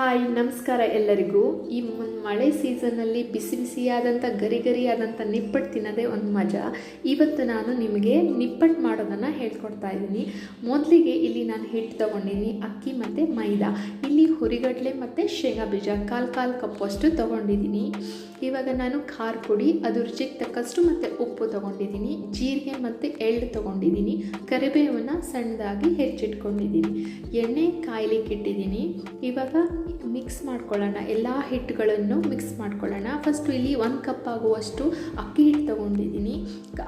Hi, ನಮಸ್ಕಾರ ಎಲ್ಲರಿಗೂ. ಈ ಮಳೆ ಸೀಸನ್ನಲ್ಲಿ ಬಿಸಿ ಬಿಸಿಯಾದಂಥ ಗರಿ ಗರಿಯಾದಂಥ ನಿಪ್ಪಟ್ಟು ತಿನ್ನೋದೇ ಒಂದು ಮಜಾ. ಇವತ್ತು ನಾನು ನಿಮಗೆ ನಿಪ್ಪಟ್ಟು ಮಾಡೋದನ್ನು ಹೇಳ್ಕೊಡ್ತಾ ಇದ್ದೀನಿ. ಮೊದಲಿಗೆ ಇಲ್ಲಿ ನಾನು ಹಿಟ್ಟು ತೊಗೊಂಡಿದ್ದೀನಿ ಅಕ್ಕಿ ಮತ್ತು ಮೈದಾ. ಇಲ್ಲಿ ಹುರಿಗಡಲೆ ಮತ್ತು ಶೇಂಗಾ ಬೀಜ, ಕಾಲು ಕಾಲು ಕಪ್ಪಷ್ಟು ತೊಗೊಂಡಿದ್ದೀನಿ ಇವಾಗ ನಾನು ಖಾರ ಪುಡಿ, ಅದು ರುಚಿಗೆ ತಕ್ಕಷ್ಟು ಮತ್ತು ಉಪ್ಪು ತೊಗೊಂಡಿದ್ದೀನಿ ಜೀರಿಗೆ ಮತ್ತು ಎಳ್ಳು ತೊಗೊಂಡಿದ್ದೀನಿ ಕರಿಬೇವನ್ನು ಸಣ್ಣದಾಗಿ ಹೆಚ್ಚಿಟ್ಕೊಂಡಿದ್ದೀನಿ ಎಣ್ಣೆ ಕಾಯ್ಲಿಕ್ಕೆ ಇಟ್ಟಿದ್ದೀನಿ ಇವಾಗ ಮಿಕ್ಸ್ ಮಾಡ್ಕೊಳ್ಳೋಣ. ಎಲ್ಲ ಹಿಟ್ಟುಗಳನ್ನು ಮಿಕ್ಸ್ ಮಾಡ್ಕೊಳ್ಳೋಣ. ಫಸ್ಟು ಇಲ್ಲಿ ಒಂದು ಕಪ್ ಆಗುವಷ್ಟು ಅಕ್ಕಿ ಹಿಟ್ಟು ತೊಗೊಂಡಿದ್ದೀನಿ.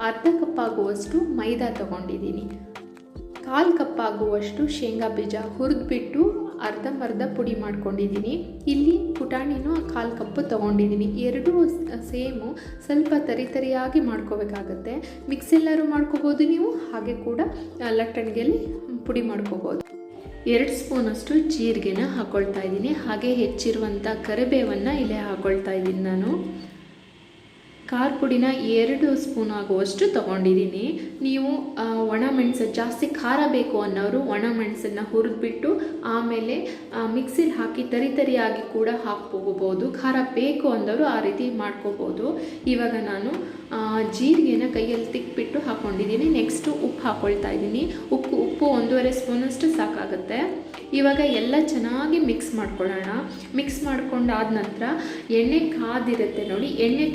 ಅರ್ಧ ಕಪ್ ಆಗುವಷ್ಟು ಮೈದಾ ತೊಗೊಂಡಿದ್ದೀನಿ. ಕಾಲು ಕಪ್ ಆಗುವಷ್ಟು ಶೇಂಗಾ ಬೀಜ ಹುರಿದ್ಬಿಟ್ಟು ಅರ್ಧಂಬರ್ಧ ಪುಡಿ ಮಾಡ್ಕೊಂಡಿದ್ದೀನಿ. ಇಲ್ಲಿ ಪುಟಾಣಿನೂ ಕಾಲು ಕಪ್ಪು ತೊಗೊಂಡಿದ್ದೀನಿ. ಎರಡೂ ಸೇಮು ಸ್ವಲ್ಪ ತರಿ ತರಿಯಾಗಿ ಮಾಡ್ಕೋಬೇಕಾಗತ್ತೆ. ಮಿಕ್ಸಿಲ್ಲರೂ ಮಾಡ್ಕೋಬೋದು ನೀವು, ಹಾಗೆ ಕೂಡ ಲಟ್ಟಣಿಗೆಯಲ್ಲಿ ಪುಡಿ ಮಾಡ್ಕೋಬೋದು. ಎರಡು ಸ್ಪೂನಷ್ಟು ಜೀರಿಗೆನ ಹಾಕ್ಕೊಳ್ತಾ ಇದ್ದೀನಿ. ಹಾಗೆ ಹೆಚ್ಚಿರುವಂಥ ಕರಿಬೇವನ್ನು ಇಲ್ಲೇ ಹಾಕ್ಕೊಳ್ತಾ ಇದ್ದೀನಿ ನಾನು. ಖಾರ ಪುಡಿನ ಎರಡು ಸ್ಪೂನ್ ಆಗುವಷ್ಟು ತೊಗೊಂಡಿದ್ದೀನಿ. ನೀವು ಒಣ ಮೆಣಸು, ಜಾಸ್ತಿ ಖಾರ ಬೇಕು ಅನ್ನೋರು ಒಣ ಮೆಣಸನ್ನು ಹುರಿದ್ಬಿಟ್ಟು ಆಮೇಲೆ ಮಿಕ್ಸಿಲಿ ಹಾಕಿ ತರಿ ತರಿಯಾಗಿ ಕೂಡ ಹಾಕ್ಕೋಬೋದು ಖಾರ ಬೇಕು ಅಂದವರು ಆ ರೀತಿ ಮಾಡ್ಕೋಬೋದು. ಇವಾಗ ನಾನು ಜೀರಿಗೆನ ಕೈಯಲ್ಲಿ ತಿಕ್ಬಿಟ್ಟು ಹಾಕ್ಕೊಂಡಿದ್ದೀನಿ ನೆಕ್ಸ್ಟು ಉಪ್ಪು ಹಾಕ್ಕೊಳ್ತಾ ಇದ್ದೀನಿ. ಉಪ್ಪು ಉಪ್ಪು ಒಂದೂವರೆ ಸ್ಪೂನಷ್ಟು ಸಾಕಾಗುತ್ತೆ. ಇವಾಗ ಎಲ್ಲ ಚೆನ್ನಾಗಿ ಮಿಕ್ಸ್ ಮಾಡ್ಕೊಳ್ಳೋಣ. ಮಿಕ್ಸ್ ಮಾಡ್ಕೊಂಡಾದ ನಂತರ ಎಣ್ಣೆ ಕಾದಿರುತ್ತೆ ನೋಡಿ. ಎಣ್ಣೆ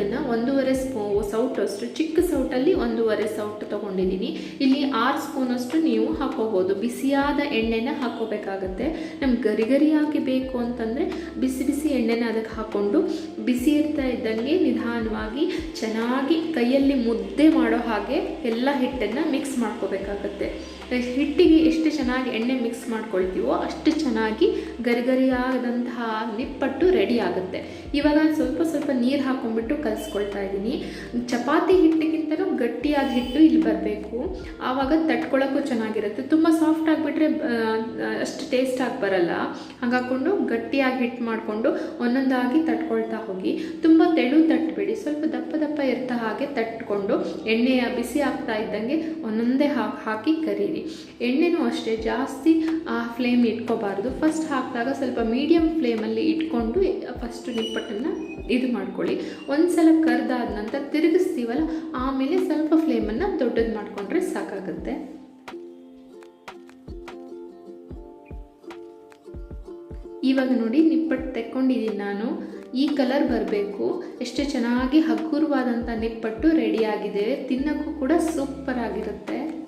ಕಾದಿರೋದನ್ನು ಒಂದೂವರೆ ಸ್ಪೂ ಸೌಟಷ್ಟು ಚಿಕ್ಕ ಸೌಟಲ್ಲಿ ಒಂದೂವರೆ ಸೌಟ್ ತೊಗೊಂಡಿದ್ದೀನಿ ಇಲ್ಲಿ ಆರು ಸ್ಪೂನಷ್ಟು ನೀವು ಹಾಕೋಬೋದು. ಬಿಸಿಯಾದ ಎಣ್ಣೆನ ಹಾಕೋಬೇಕಾಗತ್ತೆ. ನಮ್ಗೆ ಗರಿ ಗರಿಯಾಗಿ ಬೇಕು ಅಂತಂದರೆ ಬಿಸಿ ಬಿಸಿ ಎಣ್ಣೆನ ಅದಕ್ಕೆ ಹಾಕ್ಕೊಂಡು ಬಿಸಿ ಇರ್ತಾ ಇದ್ದಂಗೆ ನಿಧಾನವಾಗಿ ಚೆನ್ನಾಗಿ ಕೈಯಲ್ಲಿ ಮುದ್ದೆ ಮಾಡೋ ಹಾಗೆ ಎಲ್ಲ ಹಿಟ್ಟನ್ನು ಮಿಕ್ಸ್ ಮಾಡ್ಕೋಬೇಕಾಗತ್ತೆ. ಹಿಟ್ಟಿಗೆ ಎಷ್ಟು ಚೆನ್ನಾಗಿ ಎಣ್ಣೆ ಮಿಕ್ಸ್ ಮಾಡ್ಕೊಳ್ತೀವೋ ಅಷ್ಟು ಚೆನ್ನಾಗಿ ಗರಿಗರಿಯಾದಂತಹ ನಿಪ್ಪಟ್ಟು ರೆಡಿ ಆಗುತ್ತೆ. ಇವಾಗ ಸ್ವಲ್ಪ ಸ್ವಲ್ಪ ನೀರು ಹಾಕೊಂಡ್ಬಿಟ್ಟು ಕಲಿಸ್ಕೊಳ್ತಾ ಇದ್ದೀನಿ. ಚಪಾತಿ ಹಿಟ್ಟಿಗಿಂತಲೂ ಗಟ್ಟಿಯಾದ ಹಿಟ್ಟು ಇಲ್ಲಿ ಬರಬೇಕು. ಆವಾಗ ತಟ್ಕೊಳ್ಳೋಕ್ಕೂ ಚೆನ್ನಾಗಿರುತ್ತೆ. ಆಗಿಬಿಟ್ರೆ ಅಷ್ಟು ಟೇಸ್ಟ್ ಆಗಿ ಬರಲ್ಲ. ಹಾಗಾಕೊಂಡು ಗಟ್ಟಿಯಾಗಿ ಹಿಟ್ಟು ಮಾಡಿಕೊಂಡು ಒಂದೊಂದಾಗಿ ತಟ್ಕೊಳ್ತಾ ಹೋಗಿ. ತುಂಬ ತೆಳು ತಟ್ಟಬೇಡಿ ಸ್ವಲ್ಪ ದಪ್ಪ ದಪ್ಪ ಇರ್ತ ಹಾಗೆ ತಟ್ಕೊಂಡು ಎಣ್ಣೆಯ ಬಿಸಿ ಆಗ್ತಾ ಇದ್ದಂಗೆ ಒಂದೊಂದೇ ಹಾಕಿ ಹಾಕಿ ಕರೀರಿ. ಎಣ್ಣೆನೂ ಅಷ್ಟೇ, ಜಾಸ್ತಿ ಆ ಫ್ಲೇಮ್ ಇಟ್ಕೋಬಾರ್ದು. ಫಸ್ಟ್ ಹಾಕಿದಾಗ ಸ್ವಲ್ಪ ಮೀಡಿಯಮ್ ಫ್ಲೇಮಲ್ಲಿ ಇಟ್ಕೊಂಡು ಫಸ್ಟ್ ನಿಪ್ಪಟ್ಟನ್ನು ಇದು ಮಾಡ್ಕೊಳ್ಳಿ. ಒಂದು ಸಲ ಕರ್ದಾದ ನಂತರ ತಿರುಗಿಸ್ತೀವಲ್ಲ, ಆಮೇಲೆ ಸ್ವಲ್ಪ ಫ್ಲೇಮನ್ನು ದೊಡ್ಡದು ಇವಾಗ ನೋಡಿ, ನಿಪ್ಪಟ್ಟು ತೆಕ್ಕೊಂಡಿದ್ದೀನಿ ನಾನು. ಈ ಕಲರ್ ಬರಬೇಕು. ಎಷ್ಟು ಚೆನ್ನಾಗಿ ಹಗುರವಾದಂಥ ನಿಪ್ಪಟ್ಟು ರೆಡಿಯಾಗಿದೆ ತಿನ್ನೋಕ್ಕೂ ಕೂಡ ಸೂಪರ್ ಆಗಿರುತ್ತೆ.